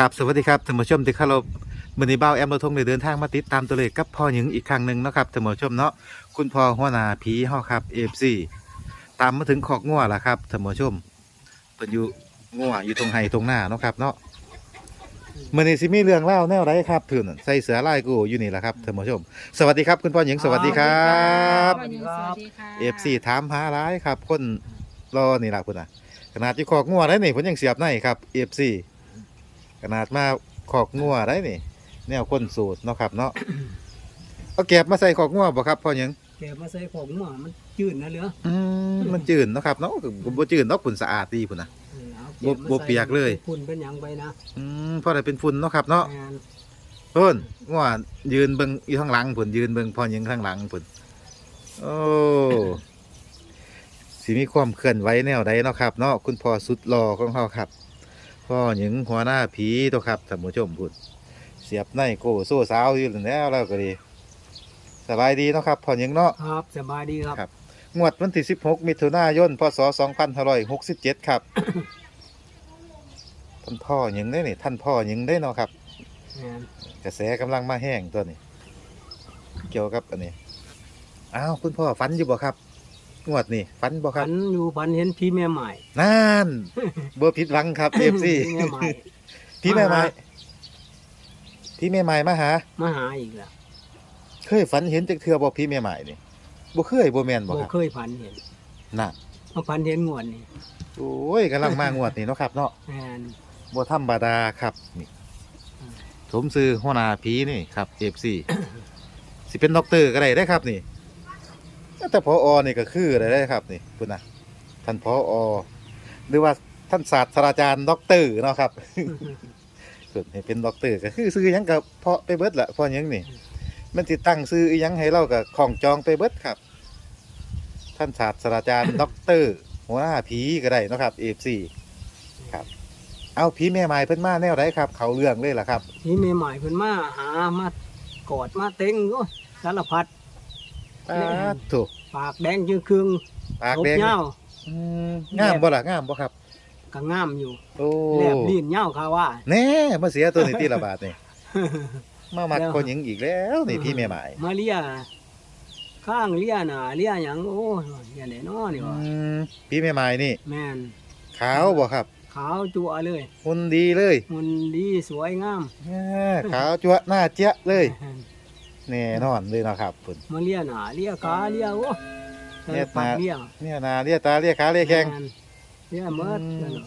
กับสวัสดีครับท่านผู้ชมที่เคารพมือนี้เบ้าแอมเราทงได้เดินทางมาติดตามตัวเลขกับพ่อหญิงอีกครั้งหนึ่งเนาะครับท่านผู้ชมเนาะคุณพ่อหัวหน้าผีเฮาครับเอฟซีตามมาถึงขอกงัวแล้วครับท่านผู้ชมเป็นอยู่งัวอยู่ตรงไห้ตรงหน้าเนาะครับเนาะมือนี้สิมีเรื่องเล่าแนวไรครับถือนั่นใส่เสือลายกูอยู่นี่แหละครับท่านผู้ชม สวัสดีครับคุณพ่อหญิงสวัสดีครับสวัสดีครับสวัสดีค่ะเอฟซีถามหาร้ายครับ คนรอนี่แหละพุ่นน่ะขนาดที่ขอกงัวได้นี่ผมยังเสียบในครับเอฟซี ขนาดมาขอกงัวได้นี่แนวคนสูตรเนาะครับ เนาะ เอาแก็บมาใส่ขอกงัวบ่ครับพ่อหยังแกมาใส่ของหมามันจืดนะเหลืออืมมันจืดเนาะครับเนาะก็บ่จืดเนาะฝุ่นสะอาดดีพุ่นน่ะเออเอาบ่แมาบ่ใส่เปียกเลย ฝุ่นเป็นหยังไปนะอืมพอได้เป็นฝุ่นเนาะครับเนาะงานเพิ่นงัวยืนเบิ่งอยู่ข้างหลังพุ่นยืนเบิ่งพ่อหยังข้างหลังพุ่นโอ้สิมีความเคลื่อนไหวแนวใดเนาะครับ เนาะคุณพ่อสุดหล่อของเฮาครับ พ่อหญิงหัวหน้าผีตัวครับท่านผู้ชมพุ่นเสียบในโก้โซ่สาวอยู่แล้วแล้วก็ดี สบายดีเนาะครับพ่อหญิงเนาะ ครับสบายดีครับ ครับ งวดวันที่ 16 มิถุนายน พศ 2567 ครับ ท่านพ่อหญิงได้นี่ท่านพ่อหญิงได้เนาะครับงานกระแสกำลังมาแห้งตัวนี้ เกี่ยวกับอันนี้ อ้าวคุณพ่อฝันอยู่บ่ครับ งวดนี่ฝันบ่ครัฝับนอยู่ฝันเห็นพี่แม่ใหม่นั่นบ่ผิดหวังครับ FC พี่แม่ใหม่พี่แม่ไม้มาหาพี่แม่ไม้มาหามาหาอีกแล้วเคยฝันเห็นจักเทื่อบ่พี่แม่ไม้นี่บ่เคยบ่แม่นบ่บ่ครับเคยฝันเห็นน่ะมาฝันเห็นงวดนี่โอ้ยกำลังมางวดนี่เนาะครับ เนาะงานบ่ธรรมดาครับนี่อืมสมซื้อหัวหน้าผีนี่ครับ FC สิเป็นด็อกเตอร์ก็ได้ได้ครับนี่ แต่พออนี่ก็คืออะไรได้ครับนี่พุ่นนะท่านพออหรือว่าท่านศาสตราจารย์ด็อกเตอร์เนาะครับส่วนให้เป็นด็อกเตอร์ก็คือซื้อหยังกับเพาะไปเบิดละเพอหยังนี่ มันติตั้งซื้ออีหยังให้เรากับของจองไปเบิดครับ ท่านศาสตราจารย์ ด็อกเตอร์หัวหน้าผีก็ได้เนาะครับเอฟซีครับ เอาผีแม่ไม้เพิ่นมาแนวไรครับ เขาเรื่องเลยล่ะครับพี่แม่ใหม่เพิ่นมาหามากอดมาเต็งโอ้ยสารพัด ปาดถูกปากแดงจือครึ่งปากลบแดงเหย้าอืมงามบ่ล่ะงามบ่ครับก็งามอยู่โอ้แลบลิ้นเหย้าค่ะว่าแน่มาเสียตัวนี้ที่ละบาทนี่มามักแล้วคนหญิงอีกแล้วนี่พี่แม่หมายมาเลียข้างเลียหน้าเลียหยังโอ้ยเลียไหนน้อนี่อืวะมพี่แม่หมายนี่ แม่นขาวบ่ครับ ขาวจั่วเลยหุ่นดีเลยมันดีสวยงามแหม่ขาวจั๊วะหน้าเจ๊ยะเลย แน่นอนเลยเนาะครับคุณมาเลียหน้าเลียขาเลียโอ้เลียปากตา เลียเนี่ยนาเลียตาเลียขาเลียแข้งม่นเลียเมิดอืม นั่นน่ะ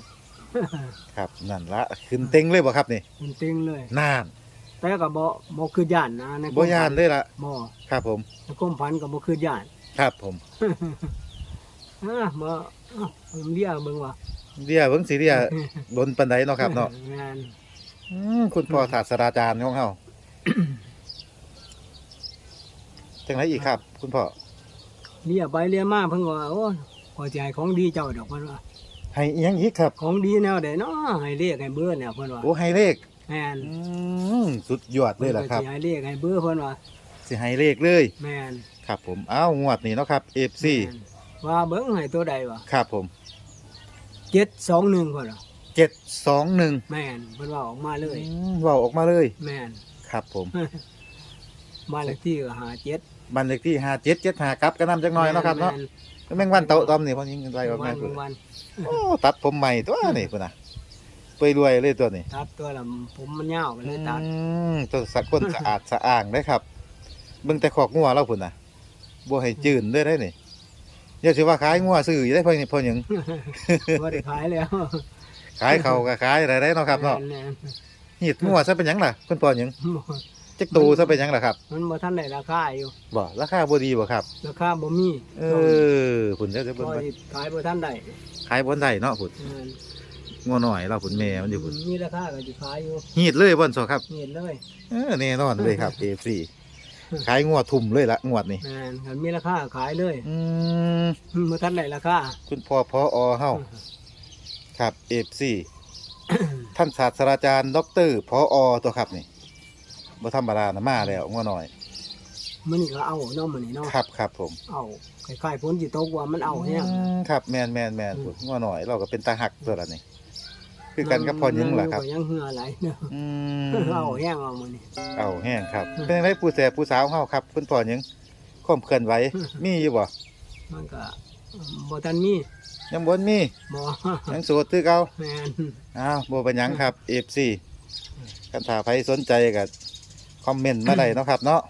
ครับนั่นละขึ้นเต็งเลยบ่ครับนี่มันติงเลย นานแต่ก็บ่บ่คือย่านนะในบ่ยานเลยล่ะบ่ครับผม ในความฝันก็บ่คือย่านครับผมอะมาอ้าวผมเลียเบิ่งว่าเลียเบิ่งสิเลียบนปันไดเนาะครับเนาะแม่นอืมคุณพ่อศาสตราจารย์ของเฮา จังไรอีกครับ คุณพ่อเลียไปเลียมาเพิ่นก็ว่าโอ้ยขอใจของดีเจ้าดอกเพิ่นว่าให้อีหยังอีกครับของดีแนวใดเนาะให้เรียกให้เบื่อเนี่ยเพิ่นว่าโอ้ให้เลขแม่นอืมสุดยอดเลยล่ะครับ พิ่นก็สิให้เรียกให้เบื่อเพิ่นว่าสิให้เลขเลย แม่นครับผมเอ้างวดนี้เนาะครับ FC แม่นว่าเบิ่งให้ตัวใดวะครับผม 721เพิ่นว่า721แม่นเพิ่นว่าออกมาเลย อืมเว้าออกมาเลย แม่นครับผม บ้านเลขที่ก็หาเจ็ด บันเลขที่5775กลับกันนำจักหน่อยเนาะครับเนาะแม่งวันเตาตอมนี่พอยิงไรออกวัมานพุ่นวันโอ้ตัดผมใหม่ตัวนี่พุ่นน่ะไปรวยเลยตัวนี้ตัดตัวละผมมันยาวก็เลยตัดอืมตัวสักคนสะอาดสะอ้างได้ครับเบิ่งแต่ขอกงัวแล้วพุ่นน่ะบ่ให้จืนเด้อได้นี่อย่าสิว่าขายงัวซื้ออยู่ได้เพิ่นนี่เพิ่นหยังบ่ได้ขายแล้วขายเขาก็ขายอะไรได้เนาะครับเนาะแม่นหีดงัวซะเป็นหยังล่ะคุณพ่อหยังๆ จักตูซะเป็นหยังล่ะครับมันบ่ทันได้ราคาอยู่ บ่ราคาบ่ดีบ่ครับ ราคาบ่มีเออพุ่นเดี๋ยวจะพเบิ่งอว่าที่ขายบ่ทันได้ขายบ่ได้เนาะพุ่นแม่นงัวหน่อยเราพุ่นแม่มันอยู่พุ่นมีราคาก็สิขายอยู่หีดเลยบ่นซอครับ เห็นเลย เออแน่นอนเลยครับ AFC ขายงัวทุ่มเลยละงวดนี้แม่นคันมีราคาขายเลยอืมบ่ทันได้ราคาคุณพ่อพออเฮาครับ AFC ท่านศาสตราจารย์ด็อกเตอร์พออตัวครับนี่ บ่ธรรมดานะมาแล้วงัวหน่อยมันนี่ก็เอาเนาะมื้อนี้เนาะครับครับผมเอาคล้ายๆฝนสิตกว่ามันเอาแฮงมครับแม่นแม่นแม่นพุ่นงัวหน่อยเราก็เป็นตาหักตัวละนี่คือกันกับพ่อหยังล่ะครับนั่อยู่ก็ยังเหือไหลเนาะอืมเอาแห้งเอามื้อนี้เอาแห้งครับ อืม เป็นไงผู้แสบผู้สาวเฮาครับคุณพ่อหยังความเคลื่อนไหวอืมมีอยู่บ่มันก็บ่ทันมียังบ่มีบ่ยังโสดคือเก่า แม่น อ้าวบ่เป็นหยังครับ FC คันถ้าใครสนใจก็ คอมเมนต์มาได้เนาะครับ เนาะ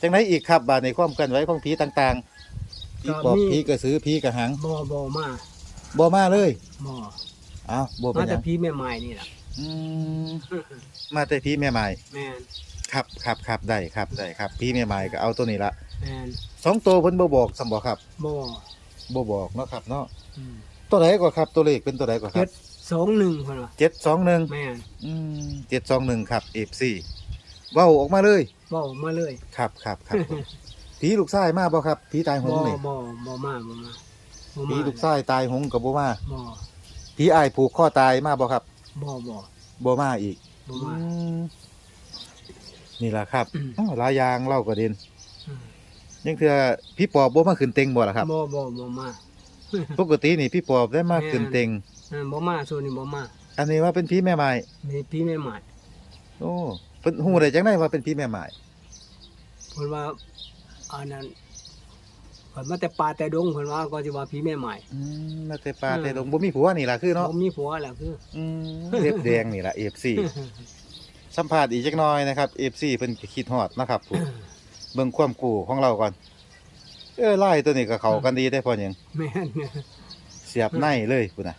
จังไดอีกครับบาดในความเคลื่อนไหวของผีต่างๆผีปอบผีกระสือผีกระหังบ่บ่มาบ่มาเลยบ่อ้าวบ่เป็มานหแต่ยังพี่แม่ไม้นี่ล่ะ อืมมาแต่ผีแม่ไม้แม่นครับครับครับได้ครับได้ครับผีแม่ไม้ก็เอาตัวนี้ละแม่นสองตัวเพิ่นบ่บอกสำบ่ครับบ่บ่บอกเนาะครับ เนาะอืมตัวไหนก็ครับตัวเลขเป็นตัวไหนก็คเจ็รัดบสองหนึ่งเพิ่นว่าเจ็ดสองหนึ่งแม่นอืมเจ็ดสองหนึ่งครับเอฟซี เว้าออกมาเลยเว้ามาเลยครับครับครับผมผีลูกชายมาบ่ครับผีตายหงบ่นี่บ่บ่มาบ่มาบ่ผีมาลูกชายตายหงกับบ่มาบ่ผีอายผูกข้อตายมาบ่ครับบ่บ่บ่มาอีกบ่มา อืมนี่ล่ะครับอืม อ้าวหลายอยางเล่าก็เด่นอืมยังเถื่อพี่ปอบบ่มาขึ้นเต็งบ่ล่ะครับ บ่บ่บ่มา ปกตินี่พี่ปอบได้มาขึ้นเต็ง อ่าบ่มาส่วนนี้บ่มาอันนี้ว่าเป็นผีแม่ไม้มีพี่แม่ไม้โอ้ เพิ่นฮู้ได้จังได๋ว่าเป็นผีแม่ไม้เพิ่นว่าอันนั้นเพิ่นมาแต่ป่าแต่ดงเพิ่นว่าก็สิว่าพี่แม่ไม้อืมมาแต่ป่าแต่ดงบ่มีผัวนี่ล่ะคือเนาะบ่มีผัวแล้วคืออืมเล็บแดงนี่ล่ะ FC สัมภาษณ์อีกจักหน่อยนะครับ FC เพิ่นก็คิดฮอดนะครับผมเบิ่งความกูของเราก่อน เออไล่ตัวนี้ก็เข้ากันดีได้พอหยังแม่นเสียบในเลยพุ่นน่ะ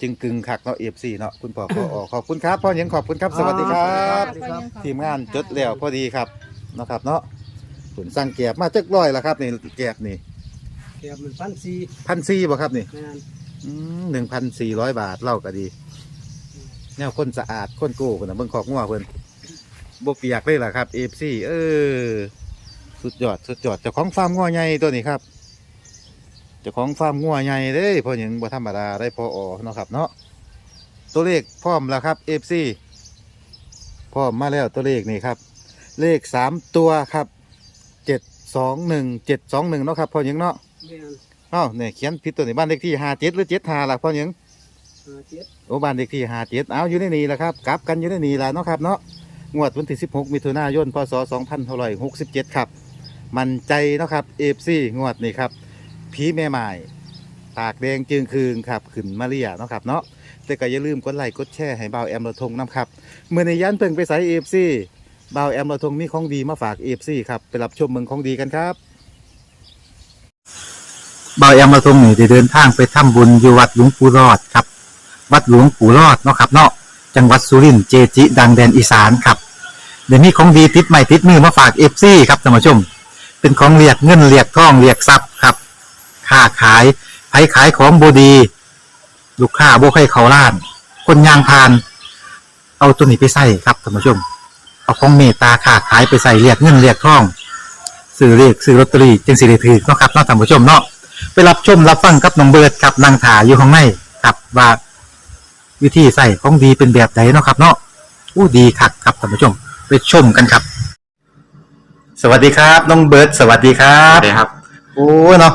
จึงกึงคักเนาะ FC เนาะคุณพ่อพออขอบคุณครับพ่อหยังขอบคุณครับสวัสดีครับสวัสดีครับทีมงานจดแล้วพอดีครับเนาะครับเนาะผมสั่งแกบมาจักร้อยแล้วครับนี่แกบนี่เก็บมันพันสี่พันสี่บ่ครับนี่แม่นหนึ่งพันสี่ร้อยบาทเล่าก็ดีแนวคนสะอาดคนโก้คนน่ะเบิ่งขอกงัวเพิ่นบ่เปียกเลยล่ะครับ FC เออสุดยอดสุดยอดเจ้าของฟาร์มงัวใหญ่ตัวนี้ครับเจ้าของฟาร์มงัวใหญ่เด้เพอหยังบ่ธรรมดาได้พออเนาะครับเนาะตัวเลขพร้อมแล้วครับ FC พร้อมมาแล้วตัวเลขนี่ครับ เลขสามตัวครับเจ็ดสองหนึ่งเจ็ดสองหนึ่งเนาะครับพอหยังเนาะแม่นอ้าวเนี่ยเขียนผิดตัวนี้บ้านเลขที่ห้าเจ็ดหรือเจ็ดห้าล่ะพอหยังห้าเจ็ดโอ้บ้านเลขที่ห้าเจ็ดเอาอยู่ในนี้แหละครับกลับกันอยู่ในนี้แหละเนาะครับเนาะงวดวันที่สิบหกมิถุนายน พศสองพันหกสิบเจ็ดครับ มันใจเนาะครับเอฟซีงวดนี่ครับ ผีแม่ไม้ปากแดงจึงคืงครับขึ้นมาเรียเนาะครับเนาะแต่ก็อย่าลืมกดไลค์กดแชร์ให้บ่าวแอมราทงน้ำครับเมื่อในยันเพิ่งไปใส่เอฟซีบ่าวแอมราทงมีของดีมาฝากเอฟซีครับไปรับชมเมืองของดีกันครับบายอมาทงนี่ได้เดินทางไปทำบุญอยู่วัดหลวงปู่รอดครับ วัดหลวงปู่รอดเนาะครับเนาะจังหวัดสุรินทร์เจจิ ดังแดนอีสานครับเดี๋ยวนี้ของดีติดใหม่ติดมือมาฝากเอฟซีครับท่านผู้ชม เป็นของเรียกเงินเรียกทองเรียกทรัพย์ครับ ค้าขายไผขายของบดี ลูกค้าบ่ให้เขาล้าน คนยางพาน เอาตัวนี้ไปใส่ครับท่านผู้ชม เอาของเมตตาค้าขายไปใส่เรียกเงินเรียกทองซื้อเรียกซื้อลอตเตอรี่จึงสิได้ถือเนาะครับเนาะท่านผู้ชมเนาะไปรับชมรับฟังกับน้องเบิร์ดครับนางถาอยู่ข้างในครับว่าวิธีใส่ของดีเป็นแบบไหนเนาะครับ เนาะอู้ดีคักครับท่านผู้ชม ไปชมกันครับ สวัสดีครับ น้องเบิร์ดสวัสดีครัครับบครับ โอ้เนาะ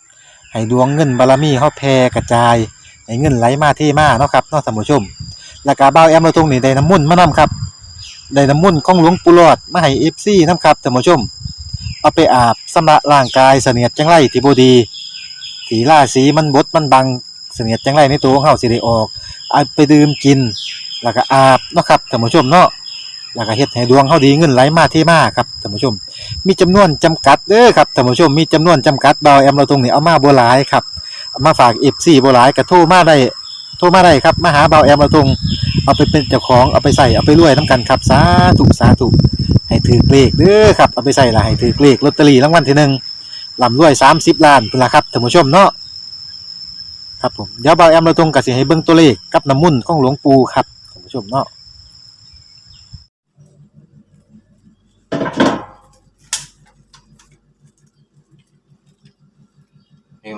ให้ดวงเงินบารมีเฮาแผ่กระจายให้เงินไหลมาเทมาเนาะครับเนาะท่านผู้ชมแล้วก็เบาแอมเราทุงนี่ได้น้ำมุ่นมานํครับได้น้ำมุ่นของหลวงปู่หลอดมาให้เอฟซีนํครับท่านผู้ชม เอาไปอาบสำระร่างกายเสนียดจังไรที่บดีถีล่าสีมันบดมันบังเสนียดจังไรในตัวของเฮาสิได้ออกเอาไปดื่มกิน แล้วก็อาบเนาะครับท่านผู้ชมเนาะแล้วก็เฮ็ดให้ดวงเฮาดีเงินไหลมาเทมาครับท่านผู้ชม มีจำนวนจำกัดเด้อครับท่านผู้ชมมีจำนวนจำกัดเบาแอมเราตรงนี้เอามาบหลายครับมาฝาก FC บ่หลายก็โทรมาได้โทรมาได้ครับมาหาเบาแอมเราตรงเอาไปเป็นเจ้าของเอาไปใส่เอาไปรวยนํกันครับสาธุสาธุให้ถือเลขเด้อครับเอาไปใส่ละให้ถือเลขลอตเตอรี่รางวัลที่หนึ่งลำรวยสามสิบล้านเป็นละครับท่านผู้ชมเนาะครับผมเดี๋ยวเบาแอมเราตรงกับสิให้เบิ่งตัวเลขกับน้ำมุ่นของหลวงปู่ครับท่านผู้ชมเนาะ